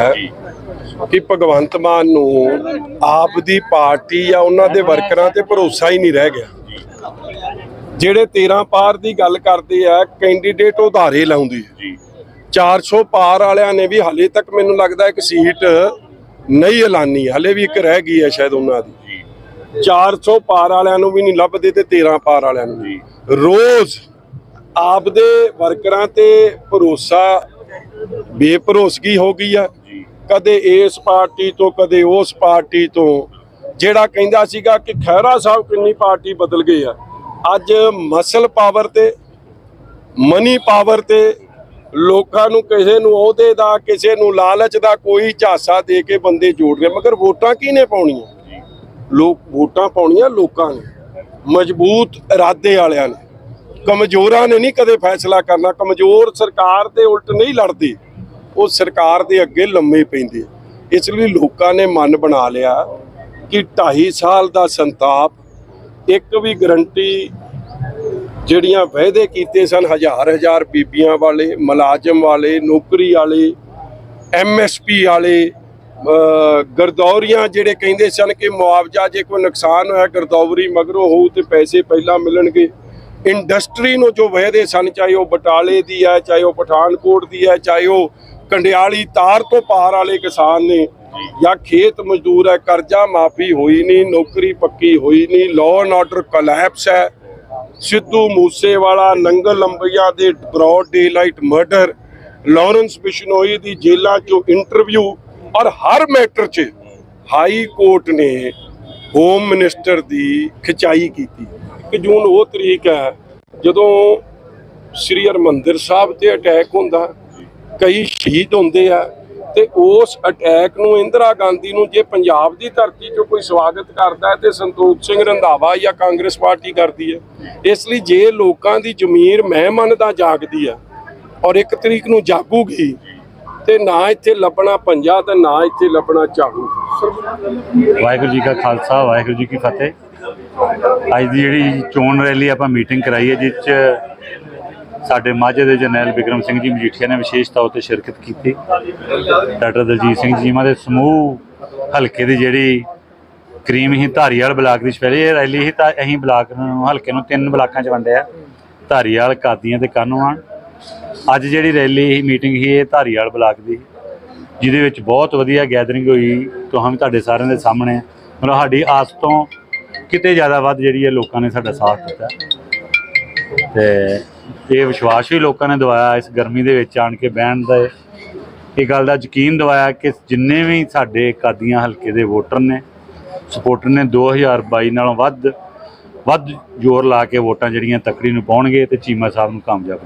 ਹੈ ਕਿ ਭਗਵੰਤ ਮਾਨ ਨੂੰ ਆਪ ਦੀ ਪਾਰਟੀ ਜਾਂ ਉਹਨਾਂ ਦੇ ਵਰਕਰਾਂ ਤੇ ਭਰੋਸਾ ਹੀ ਨਹੀਂ ਰਹਿ ਗਿਆ। ਜਿਹੜੇ 13 ਪਾਰ ਦੀ ਗੱਲ ਕਰਦੇ ਆ ਕੈਂਡੀਡੇਟ ਉਧਾਰੇ ਲਾਉਂਦੇ ਆ। 400 ਪਾਰ ਵਾਲਿਆਂ ਨੇ ਵੀ ਹਾਲੇ ਤੱਕ ਮੈਨੂੰ ਲੱਗਦਾ ਇੱਕ ਸੀਟ ਨਹੀਂ ਐਲਾਨੀ ਹਲੇ ਵੀ ਇੱਕ ਰਹਿ ਗਈ ਹੈ ਸ਼ਾਇਦ ਉਹਨਾਂ ਦੀ। 400 ਪਾਰ ਵਾਲਿਆਂ ਨੂੰ ਵੀ ਨਹੀਂ ਲੱਭਦੇ ਤੇ 13 ਪਾਰ ਵਾਲਿਆਂ ਨੂੰ ਵੀ। ਰੋਜ਼ ਆਪਦੇ ਵਰਕਰਾਂ ਤੇ ਭਰੋਸਾ ਬੇਭਰੋਸਗੀ ਹੋ ਗਈ ਆ। ਕਦੇ ਇਸ ਪਾਰਟੀ ਤੋਂ, ਕਦੇ ਉਸ ਪਾਰਟੀ ਤੋਂ। ਜਿਹੜਾ ਕਹਿੰਦਾ ਸੀਗਾ ਕਿ ਖਹਿਰਾ ਸਾਹਿਬ ਕਿੰਨੀ ਪਾਰਟੀ ਬਦਲ ਗਈ ਆ। ਅੱਜ ਮਸਲ ਪਾਵਰ ਤੇ ਮਨੀ ਪਾਵਰ ਤੇ ਲੋਕਾਂ ਨੂੰ ਕਿਸੇ ਨੂੰ ਅਹੁਦੇ ਦਾ, ਕਿਸੇ ਨੂੰ ਲਾਲਚ ਦਾ ਕੋਈ ਝਾਸਾ ਦੇ ਕੇ ਬੰਦੇ ਜੋੜ ਰਹੇ ਮਗਰ ਵੋਟਾਂ ਕਿਹਨੇ ਪਾਉਣੀਆਂ? ਲੋਕ ਵੋਟਾਂ ਪਾਉਣੀਆਂ ਲੋਕਾਂ ਨੇ। ਮਜ਼ਬੂਤ ਇਰਾਦੇ ਵਾਲਿਆਂ ਨੇ। ਕਮਜ਼ੋਰਾਂ ਨੇ ਨਹੀਂ ਕਦੇ ਫੈਸਲਾ ਕਰਨਾ। ਕਮਜ਼ੋਰ ਸਰਕਾਰ ਦੇ ਉਲਟ ਨਹੀਂ ਲੜਦੇ। ਉਹ ਸਰਕਾਰ ਦੇ ਅੱਗੇ ਲੰਮੇ ਪੈਂਦੇ ਇਸ ਲਈ ਲੋਕਾਂ ਨੇ ਮਨ ਬਣਾ ਲਿਆ ਕਿ 2.5 ਸਾਲ ਦਾ ਸੰਤਾਪ, ਇੱਕ ਵੀ ਗਰੰਟੀ ਜਿਹੜੀਆਂ ਵਾਅਦੇ ਕੀਤੇ ਸਨ, ਹਜ਼ਾਰ ਹਜ਼ਾਰ ਬੀਬੀਆਂ ਵਾਲੇ, ਮੁਲਾਜ਼ਮ ਵਾਲੇ, ਨੌਕਰੀ ਵਾਲੇ ਐਮਐਸਪੀ ਵਾਲੇ ਗਰਦੌਰੀਆਂ ਜਿਹੜੇ ਕਹਿੰਦੇ ਸਨ ਕਿ ਮੁਆਵਜ਼ਾ ਜੇ ਕੋਈ ਨੁਕਸਾਨ ਹੋਇਆ, ਗਰਦੌਰੀ ਮਗਰੋਂ ਹੋਊ ਤੇ ਪੈਸੇ ਪਹਿਲਾਂ ਮਿਲਣਗੇ। ਇੰਡਸਟਰੀ ਨੂੰ ਜੋ ਵਾਅਦੇ ਸਨ, ਚਾਹੇ ਉਹ ਬਟਾਲੇ ਦੀ ਹੈ, ਚਾਹੇ ਉਹ ਪਠਾਨਕੋਟ ਦੀ ਹੈ, ਚਾਹੇ ਉਹ ਕੰਡਿਆਲੀ ਤਾਰ ਤੋਂ ਪਾਰ ਵਾਲੇ ਕਿਸਾਨ ਨੇ ਜਾਂ ਖੇਤ ਮਜ਼ਦੂਰ ਹੈ, ਕਰਜ਼ਾ ਮਾਫੀ ਹੋਈ ਨਹੀਂ, ਨੌਕਰੀ ਪੱਕੀ ਹੋਈ ਨਹੀਂ ਲਾਅ ਐਂਡ ਆਰਡਰ ਕੋਲੈਪਸ ਹੈ। ਸਿੱਧੂ ਮੂਸੇਵਾਲਾ, ਨੰਗਲ ਲੰਬਈਆਂ ਦੇ broad daylight murder Lawrence Bishnoi ਦੀ ਜੇਲਾਂ 'ਚੋਂ ਇੰਟਰਵਿਊ ਔਰ ਹਰ ਮੈਟਰ 'ਚ ਹਾਈ ਕੋਰਟ ਨੇ ਹੋਮ ਮਿਨਿਸਟਰ ਦੀ ਖਿਚਾਈ ਕੀਤੀ। ਕਿ ਜੂਨ ਉਹ ਤਰੀਕ ਹੈ ਜਦੋਂ ਸ੍ਰੀ ਹਰਮੰਦਰ ਸਾਹਿਬ ਤੇ ਅਟੈਕ ਹੁੰਦਾ। ਕਈ ਸ਼ਹੀਦ ਹੁੰਦੇ ਆ ਤੇ ਉਸ ਅਟੈਕ ਨੂੰ ਇੰਦਰਾ ਗਾਂਧੀ ਨੂੰ ਜੇ ਪੰਜਾਬ ਦੀ ਧਰਤੀ ਚ ਕੋਈ ਸਵਾਗਤ ਕਰਦਾ ਤੇ ਸੰਤੋਖ ਸਿੰਘ ਰੰਧਾਵਾ ਜਾਂ ਕਾਂਗਰਸ ਪਾਰਟੀ ਕਰਦੀ ਹੈ, ਇਸ ਲਈ ਜੇ ਲੋਕਾਂ ਦੀ ਜ਼ਮੀਰ ਮੈਂ ਮੰਨਦਾ ਜਾਗਦੀ ਆ ਔਰ ਇੱਕ ਤਰੀਕ ਨੂੰ ਜਾਗੂਗੀ ਤੇ ਨਾ ਇੱਥੇ ਲੱਭਣਾ ਪੰਜਾ ਤੇ ਨਾ ਇੱਥੇ ਲੱਭਣਾ ਚਾਹੂ ਵਾਹਿਗੁਰੂ ਜੀ ਕਾ ਖਾਲਸਾ, ਵਾਹਿਗੁਰੂ ਜੀ ਕੀ ਫਤਿਹ। ਅੱਜ ਦੀ ਜਿਹੜੀ ਚੋਣ ਰੈਲੀ ਆਪਾਂ ਮੀਟਿੰਗ ਕਰਾਈ ਹੈ, ਜਿਸ 'ਚ ਸਾਡੇ ਮਾਝੇ ਦੇ ਜਰਨੈਲ ਵਿਕਰਮ ਸਿੰਘ ਜੀ ਮਜੀਠੀਆ ਨੇ ਵਿਸ਼ੇਸ਼ ਤੌਰ ਤੇ ਸ਼ਿਰਕਤ ਕੀਤੀ। ਡਾਕਟਰ ਦਲਜੀਤ ਸਿੰਘ ਜੀਮਾ ਦੇ ਸਮੂਹ ਹਲਕੇ ਦੀ ਜਿਹੜੀ ਕਰੀਮ ਹੀ ਧਾਰੀਵਾਲ ਬਲਾਕ ਦੀ ਸਪੈਸ਼ਲ ਇਹ ਰੈਲੀ ਹੀ ਤਾਂ ਅਸੀਂ ਬਲਾਕ ਨੂੰ, ਹਲਕੇ ਨੂੰ ਤਿੰਨ ਬਲਾਕਾਂ 'ਚ ਵੰਡਿਆ। ਧਾਰੀਵਾਲ, ਕਾਦੀਆਂ ਤੇ ਕਾਨੂੰਵਾਨ ਅੱਜ ਜਿਹੜੀ ਰੈਲੀ ਹੀ ਮੀਟਿੰਗ ਹੀ ਇਹ ਧਾਰੀਵਾਲ ਬਲਾਕ ਦੀ। ਜਿਹਦੇ ਵਿੱਚ ਬਹੁਤ ਵਧੀਆ ਗੈਦਰਿੰਗ ਹੋਈ ਤੁਹਾਨੂੰ ਤੁਹਾਡੇ ਸਾਰਿਆਂ ਦੇ ਸਾਹਮਣੇ। ਮਤਲਬ ਸਾਡੀ ਆਸ ਤੋਂ ਕਿਤੇ ਜ਼ਿਆਦਾ ਵੱਧ ਜਿਹੜੀ ਹੈ ਲੋਕਾਂ ਨੇ ਸਾਡਾ ਸਾਥ ਦਿੱਤਾ। ਤੇ ਇਹ ਵਿਸ਼ਵਾਸ ਵੀ ਲੋਕਾਂ ਨੇ ਦਵਾਇਆ ਇਸ ਗਰਮੀ ਦੇ ਵਿੱਚ ਆਣ ਕੇ ਬਹਿਣ ਦਾ। ਇਹ ਗੱਲ ਦਾ ਯਕੀਨ ਦਵਾਇਆ ਕਿ ਜਿੰਨੇ ਵੀ ਸਾਡੇ ਕਾਦੀਆਂ ਹਲਕੇ ਦੇ ਵੋਟਰ ਨੇ, ਸਪੋਰਟਰ ਨੇ 2022 ਨਾਲੋਂ ਵੱਧ ਵੱਧ ਜ਼ੋਰ ਲਾ ਕੇ ਵੋਟਾਂ ਜਿਹੜੀਆਂ ਤਕੜੀ ਨੂੰ ਪਾਉਣਗੇ ਤੇ ਚੀਮਾ ਸਾਹਿਬ ਨੂੰ ਕਾਮਯਾਬ